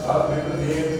passado, né, dentro dele.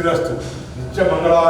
నిత్యశ్రీరస్తు నిత్యమంగళాని భవంతు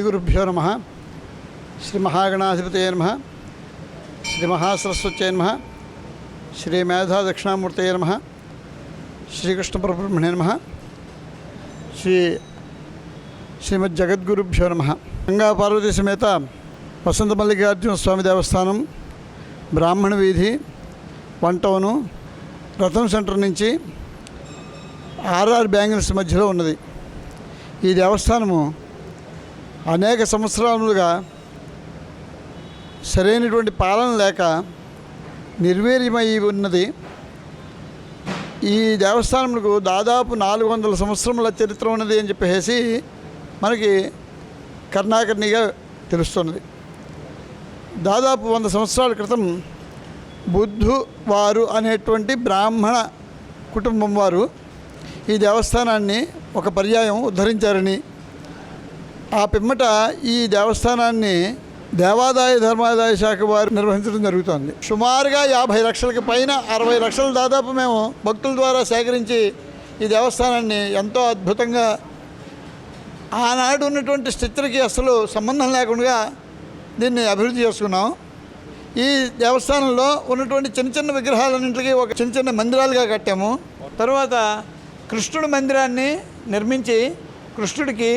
శ్రీగురుభ్యో నమ శ్రీ మహాగణాధిపతయ నమ శ్రీ మహాసరస్వత్యై నమ శ్రీ మేధా దక్షిణామూర్తయ నమ శ్రీకృష్ణ పరబ్రహ్మణే నమ శ్రీ శ్రీమద్ జగద్గురుభ్యో నమ గంగా పార్వతీ సమేత వసంత మల్లికార్జున స్వామి దేవస్థానం బ్రాహ్మణ వీధి వన్ టౌను రతన్ సెంటర్ నుంచి ఆర్ఆర్ బ్యాంగిల్స్ మధ్యలో ఉన్నది. ఈ దేవస్థానము అనేక సంవత్సరాలుగా సరైనటువంటి పాలన లేక నిర్వీర్యమై ఉన్నది. ఈ దేవస్థానములకు దాదాపు నాలుగు వందల సంవత్సరముల చరిత్ర ఉన్నది అని చెప్పేసి మనకి కర్ణాకర్ణిగా తెలుస్తున్నది. దాదాపు వంద సంవత్సరాల క్రితం బుద్ధు వారు అనేటువంటి బ్రాహ్మణ కుటుంబం వారు ఈ దేవస్థానాన్ని ఒక పర్యాయం ఉద్ధరించారని ఆ పిమ్మట ఈ దేవస్థానాన్ని దేవాదాయ ధర్మాదాయ శాఖ వారు నిర్వహించడం జరుగుతోంది. సుమారుగా యాభై లక్షలకి పైన అరవై లక్షలు దాదాపు మేము భక్తుల ద్వారా సేకరించి ఈ దేవస్థానాన్ని ఎంతో అద్భుతంగా ఆనాడు ఉన్నటువంటి స్థితికి అసలు సంబంధం లేకుండా దీన్ని అభివృద్ధి చేసుకున్నాం. ఈ దేవస్థానంలో ఉన్నటువంటి చిన్న చిన్న విగ్రహాలన్నింటికి ఒక చిన్న చిన్న మందిరాలుగా కట్టాము. తర్వాత కృష్ణుడి మందిరాన్ని నిర్మించి కృష్ణుడికి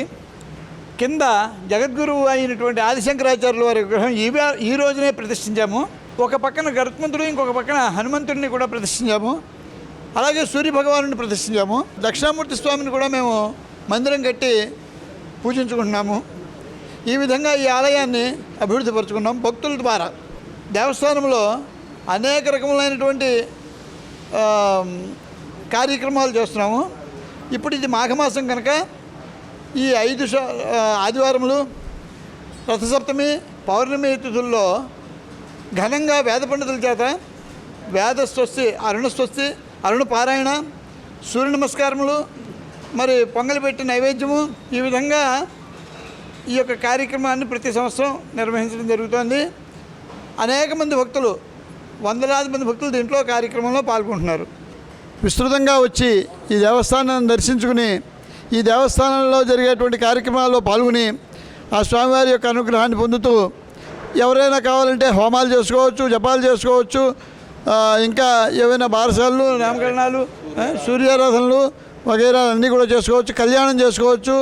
కింద జగద్గురువు అయినటువంటి ఆదిశంకరాచార్యుల వారి విగ్రహం ఈ ఈ రోజునే ప్రతిష్ఠించాము. ఒక పక్కన గరుత్మంతుడు ఇంకొక పక్కన హనుమంతుడిని కూడా ప్రతిష్ఠించాము. అలాగే సూర్య భగవానుని ప్రతిష్ఠించాము. దక్షిణామూర్తి స్వామిని కూడా మేము మందిరం కట్టి పూజించుకుంటున్నాము. ఈ విధంగా ఈ ఆలయాన్ని అభివృద్ధి పరుచుకున్నాం భక్తుల ద్వారా. దేవస్థానంలో అనేక రకములైనటువంటి కార్యక్రమాలు చేస్తున్నాము. ఇప్పుడు ఇది మాఘమాసం కనుక ఈ ఐదు ఆదివారములు రథసప్తమి పౌర్ణమి తిథుల్లో ఘనంగా వేద పండితుల చేత వేద స్వస్తి అరుణ స్వస్తి అరుణ పారాయణ సూర్య నమస్కారములు మరి పొంగలి పెట్టి నైవేద్యము ఈ విధంగా ఈ యొక్క కార్యక్రమాన్ని ప్రతి సంవత్సరం నిర్వహించడం జరుగుతోంది. అనేక మంది భక్తులు వందలాది మంది భక్తులు దీంట్లో కార్యక్రమంలో పాల్గొంటున్నారు. విస్తృతంగా వచ్చి ఈ దేవస్థానాన్ని దర్శించుకుని ఈ దేవస్థానంలో జరిగేటువంటి కార్యక్రమాల్లో పాల్గొని ఆ స్వామివారి యొక్క అనుగ్రహాన్ని పొందుతూ ఎవరైనా కావాలంటే హోమాలు చేసుకోవచ్చు జపాలు చేసుకోవచ్చు ఇంకా ఏవైనా బారసాలు నామకరణాలు సూర్యారాధనలు వగైరా అన్నీ కూడా చేసుకోవచ్చు కళ్యాణం చేసుకోవచ్చు.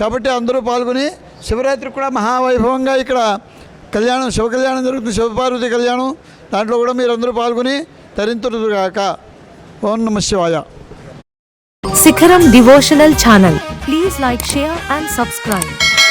కాబట్టి అందరూ పాల్గొని శివరాత్రి కూడా మహావైభవంగా ఇక్కడ కళ్యాణం శివ కళ్యాణం జరుగుతుంది శివపార్వతి కళ్యాణం. దాంట్లో కూడా మీరందరూ పాల్గొని తరింతురుగాక. ఓం నమ శివాయ. Sikharam Devotional Channel. Please like, share, and subscribe.